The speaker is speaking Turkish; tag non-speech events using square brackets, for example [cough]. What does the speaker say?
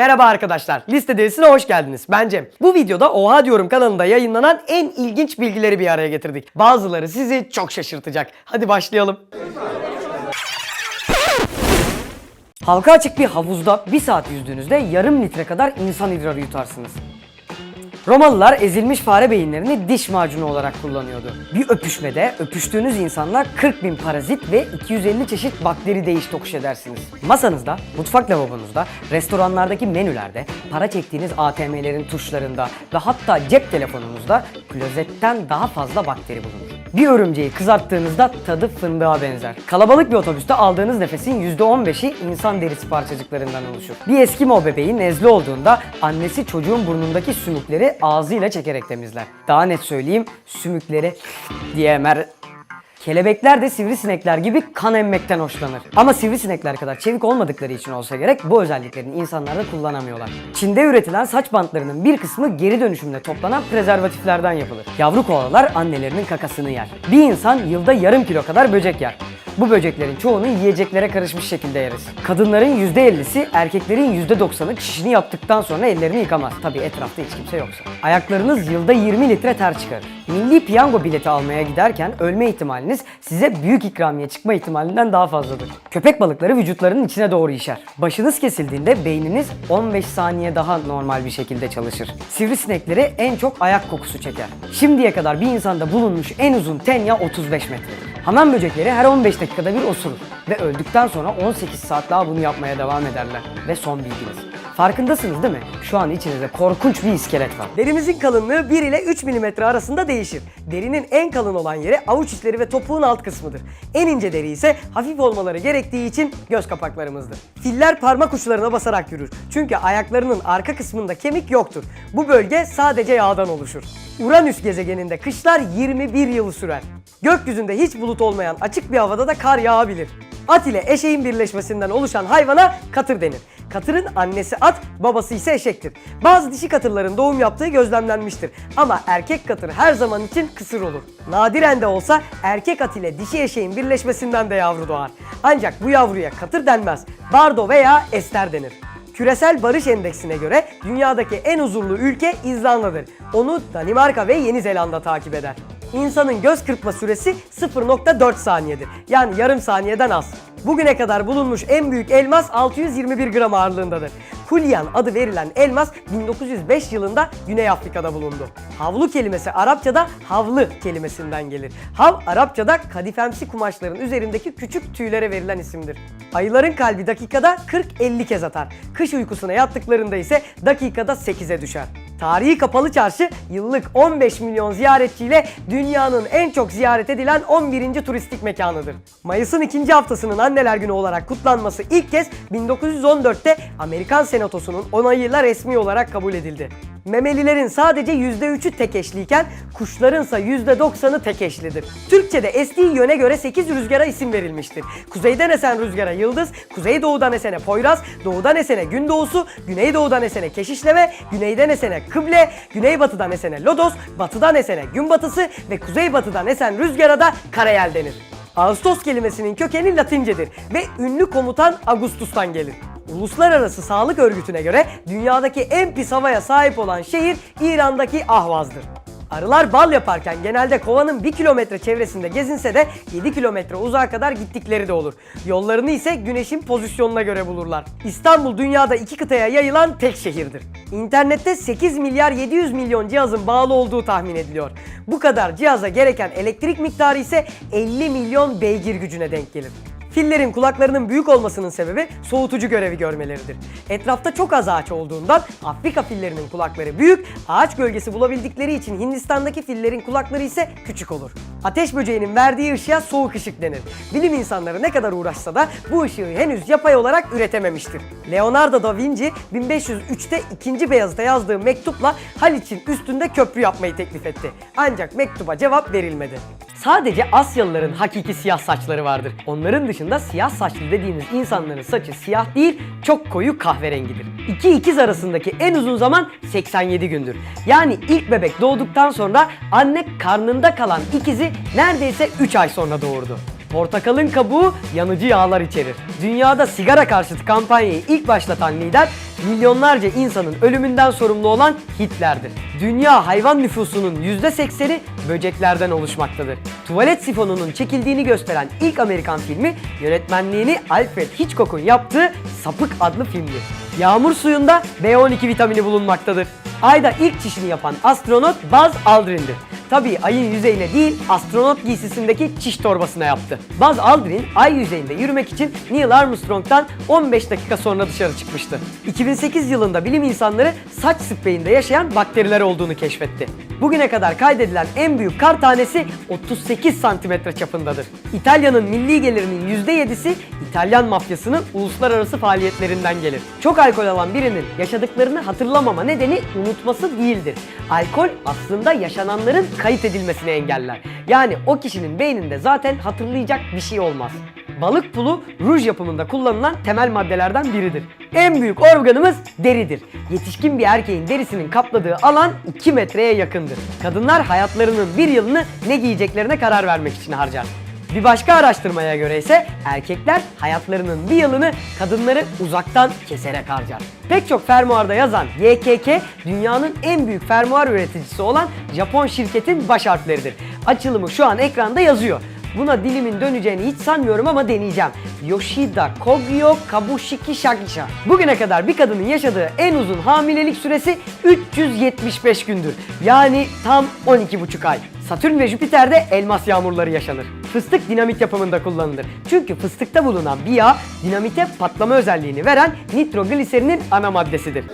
Merhaba arkadaşlar, liste dizisine hoş geldiniz. Ben Cem. Bu videoda Oha Diyorum kanalında yayınlanan en ilginç bilgileri bir araya getirdik. Bazıları sizi çok şaşırtacak. Hadi başlayalım. Halka açık bir havuzda bir saat yüzdüğünüzde yarım litre kadar insan idrarı yutarsınız. Romalılar ezilmiş fare beyinlerini diş macunu olarak kullanıyordu. Bir öpüşmede öpüştüğünüz insanla 40 bin parazit ve 250 çeşit bakteri değiş tokuş edersiniz. Masanızda, mutfak lavabonuzda, restoranlardaki menülerde, para çektiğiniz ATM'lerin tuşlarında ve hatta cep telefonunuzda klozetten daha fazla bakteri bulunur. Bir örümceği kızarttığınızda tadı fındığa benzer. Kalabalık bir otobüste aldığınız nefesin %15'i insan derisi parçacıklarından oluşur. Bir Eskimo bebeği nezle olduğunda annesi çocuğun burnundaki sümükleri ağzıyla çekerek temizler. Daha net söyleyeyim, sümükleri [laughs] diye emer Kelebekler de sivrisinekler gibi kan emmekten hoşlanır. Ama sivrisinekler kadar çevik olmadıkları için olsa gerek bu özelliklerini insanlarda kullanamıyorlar. Çin'de üretilen saç bantlarının bir kısmı geri dönüşümle toplanan prezervatiflerden yapılır. Yavru koalalar annelerinin kakasını yer. Bir insan yılda yarım kilo kadar böcek yer. Bu böceklerin çoğunu yiyeceklere karışmış şekilde yeriz. Kadınların %50'si, erkeklerin %90'ı çişini yaptıktan sonra ellerini yıkamaz. Tabi etrafta hiç kimse yoksa. Ayaklarınız yılda 20 litre ter çıkarır. Milli piyango bileti almaya giderken ölme ihtimaliniz size büyük ikramiye çıkma ihtimalinden daha fazladır. Köpek balıkları vücutlarının içine doğru işer. Başınız kesildiğinde beyniniz 15 saniye daha normal bir şekilde çalışır. Sivrisinekleri en çok ayak kokusu çeker. Şimdiye kadar bir insanda bulunmuş en uzun tenya 35 metredir. Hamam böcekleri her 15 dakikada bir osurur ve öldükten sonra 18 saat daha bunu yapmaya devam ederler. Ve son bilginiz. Farkındasınız değil mi? Şu an içinizde korkunç bir iskelet var. Derimizin kalınlığı 1 ile 3 mm arasında değişir. Derinin en kalın olan yeri avuç içleri ve topuğun alt kısmıdır. En ince deri ise hafif olmaları gerektiği için göz kapaklarımızdır. Filler parmak uçlarına basarak yürür. Çünkü ayaklarının arka kısmında kemik yoktur. Bu bölge sadece yağdan oluşur. Uranüs gezegeninde kışlar 21 yıl sürer. Gökyüzünde hiç bulut olmayan açık bir havada da kar yağabilir. At ile eşeğin birleşmesinden oluşan hayvana katır denir. Katırın annesi at, babası ise eşektir. Bazı dişi katırların doğum yaptığı gözlemlenmiştir. Ama erkek katır her zaman için kısır olur. Nadiren de olsa erkek at ile dişi eşeğin birleşmesinden de yavru doğar. Ancak bu yavruya katır denmez. Bardo veya ester denir. Küresel Barış Endeksine göre dünyadaki en huzurlu ülke İzlanda'dır. Onu Danimarka ve Yeni Zelanda takip eder. İnsanın göz kırpma süresi 0.4 saniyedir. Yani yarım saniyeden az. Bugüne kadar bulunmuş en büyük elmas 621 gram ağırlığındadır. Kulyan adı verilen elmas 1905 yılında Güney Afrika'da bulundu. Havlu kelimesi Arapçada havlı kelimesinden gelir. Hav Arapçada kadifemsi kumaşların üzerindeki küçük tüylere verilen isimdir. Ayıların kalbi dakikada 40-50 kez atar. Kış uykusuna yattıklarında ise dakikada 8'e düşer. Tarihi Kapalı Çarşı yıllık 15 milyon ziyaretçiyle dünyanın en çok ziyaret edilen 11. turistik mekanıdır. Mayıs'ın ikinci haftasının Anneler Günü olarak kutlanması ilk kez 1914'te Amerikan Senatosu'nun onayıyla resmi olarak kabul edildi. Memelilerin sadece %3'ü tek eşliyken kuşlarınsa %90'ı tek eşlidir. Türkçe'de estiği yöne göre 8 rüzgara isim verilmiştir. Kuzeyden esen rüzgara yıldız, kuzeydoğudan esene poyraz, doğudan esene gündoğusu, güneydoğudan esene keşişleme, güneyden esene kıble, güneybatıdan esene lodos, batıdan esene gün batısı ve kuzeybatıdan esen rüzgara da karayel denir. Ağustos kelimesinin kökeni Latincedir ve ünlü komutan Augustus'tan gelir. Uluslararası Sağlık Örgütü'ne göre dünyadaki en pis havaya sahip olan şehir İran'daki Ahvaz'dır. Arılar bal yaparken genelde kovanın 1 kilometre çevresinde gezinse de 7 kilometre uzağa kadar gittikleri de olur. Yollarını ise güneşin pozisyonuna göre bulurlar. İstanbul dünyada iki kıtaya yayılan tek şehirdir. İnternette 8 milyar 700 milyon cihazın bağlı olduğu tahmin ediliyor. Bu kadar cihaza gereken elektrik miktarı ise 50 milyon beygir gücüne denk gelir. Fillerin kulaklarının büyük olmasının sebebi soğutucu görevi görmeleridir. Etrafta çok az ağaç olduğundan Afrika fillerinin kulakları büyük, ağaç gölgesi bulabildikleri için Hindistan'daki fillerin kulakları ise küçük olur. Ateş böceğinin verdiği ışığa soğuk ışık denir. Bilim insanları ne kadar uğraşsa da bu ışığı henüz yapay olarak üretememiştir. Leonardo da Vinci 1503'te 2. Beyazıt'a yazdığı mektupla Haliç'in üstünde köprü yapmayı teklif etti. Ancak mektuba cevap verilmedi. Sadece Asyalıların hakiki siyah saçları vardır. Onların dışında siyah saçlı dediğiniz insanların saçı siyah değil, çok koyu kahverengidir. İki ikiz arasındaki en uzun zaman 87 gündür. Yani ilk bebek doğduktan sonra anne karnında kalan ikizi neredeyse 3 ay sonra doğurdu. Portakalın kabuğu yanıcı yağlar içerir. Dünyada sigara karşıtı kampanyayı ilk başlatan lider milyonlarca insanın ölümünden sorumlu olan Hitler'dir. Dünya hayvan nüfusunun %80'i böceklerden oluşmaktadır. Tuvalet sifonunun çekildiğini gösteren ilk Amerikan filmi yönetmenliğini Alfred Hitchcock'un yaptığı Sapık adlı filmdir. Yağmur suyunda B12 vitamini bulunmaktadır. Ayda ilk çişini yapan astronot Buzz Aldrin'dir. Tabii ayın yüzeyine değil astronot giysisindeki çiş torbasına yaptı. Buzz Aldrin ay yüzeyinde yürümek için Neil Armstrong'dan 15 dakika sonra dışarı çıkmıştı. 2008 yılında bilim insanları saç spreyinde yaşayan bakteriler olduğunu keşfetti. Bugüne kadar kaydedilen en büyük kar tanesi 38 santimetre çapındadır. İtalya'nın milli gelirinin %7'si İtalyan mafyasının uluslararası faaliyetlerinden gelir. Çok alkol alan birinin yaşadıklarını hatırlamama nedeni unutması değildir. Alkol aslında yaşananların kayıt edilmesini engeller. Yani o kişinin beyninde zaten hatırlayacak bir şey olmaz. Balık pulu ruj yapımında kullanılan temel maddelerden biridir. En büyük organımız deridir. Yetişkin bir erkeğin derisinin kapladığı alan 2 metreye yakındır. Kadınlar hayatlarının bir yılını ne giyeceklerine karar vermek için harcar. Bir başka araştırmaya göre ise erkekler hayatlarının bir yılını kadınları uzaktan keserek harcar. Pek çok fermuarda yazan YKK dünyanın en büyük fermuar üreticisi olan Japon şirketin baş harfleridir. Açılımı şu an ekranda yazıyor. Buna dilimin döneceğini hiç sanmıyorum ama deneyeceğim. Yoshida Kogyo Kabushiki Shagisha. Bugüne kadar bir kadının yaşadığı en uzun hamilelik süresi 375 gündür. Yani tam 12,5 ay. Satürn ve Jüpiter'de elmas yağmurları yaşanır. Fıstık dinamit yapımında kullanılır. Çünkü fıstıkta bulunan bir yağ dinamite patlama özelliğini veren nitrogliserinin ana maddesidir.